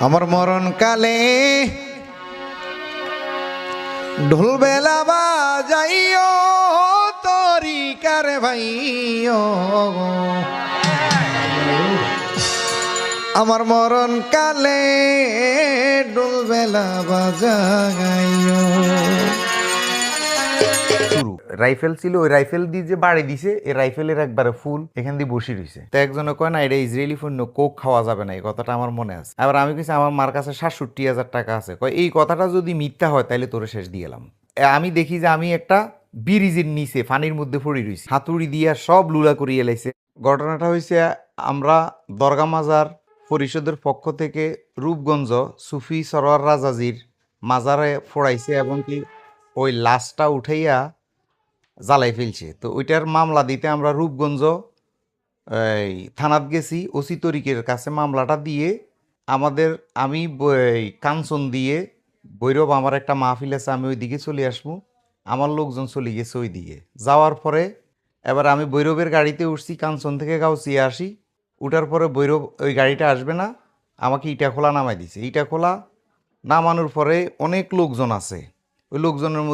আমার বেলা বাজাইও তরিকার ভাইও আমার মরণ কালে ঢোল বেলা বাজাইও শুরু রাইফেল ছিল, ওই রাইফেল দিয়ে যে বাড়ি দিছে, এই রাইফেলের একবারে ফুল এখান দিয়ে বসে রয়েছে তো একজনে কয় না, এটা ইসরায়েলি পণ্য কোক খাওয়া যাবে না। এই কথাটা আমার মনে আছে। আবার আমি কিছু আমার মার কাছে সাতষট্টি হাজার টাকা আছে। কয়, এই কথাটা যদি মিথ্যা হয় তাহলে তোরে শেষ দিয়ে এলাম। আমি দেখি যে আমি একটা ব্রিজের নিচে, ফানির মধ্যে পড়ে রয়েছি হাতুড়ি দিয়া সব লুলা করিয়ে লাইছে। ঘটনাটা হয়েছে আমরা দরগা মাজার পরিষদের পক্ষ থেকে রূপগঞ্জ সুফি সরোয়ার রাজাজির মাজারে ফোড়াইছে এবং কি ওই লাশটা উঠাইয়া জ্বালাই ফেলছে। তো ওইটার মামলা দিতে আমরা রূপগঞ্জ, এই, থানাত গেছি, ওসি তরিকের কাছে মামলাটা দিয়ে আমাদের, আমি কাঞ্চন দিয়ে বৈরব আমার একটা মাহফিল আছে, আমি ওইদিকে চলে আসব। আমার লোকজন চলে গেছে ওই ওইদিকে। যাওয়ার পরে এবার আমি বৈরবের গাড়িতে উঠছি, কাঞ্চন থেকে গাউসিয়ে আসি। উঠার পরে বৈরব ওই গাড়িটা আসবে না, আমাকে ইটা খোলা নামাই দিছে। ইটা খোলা নামানোর পরে অনেক লোকজন আছে। ওই লোকজনের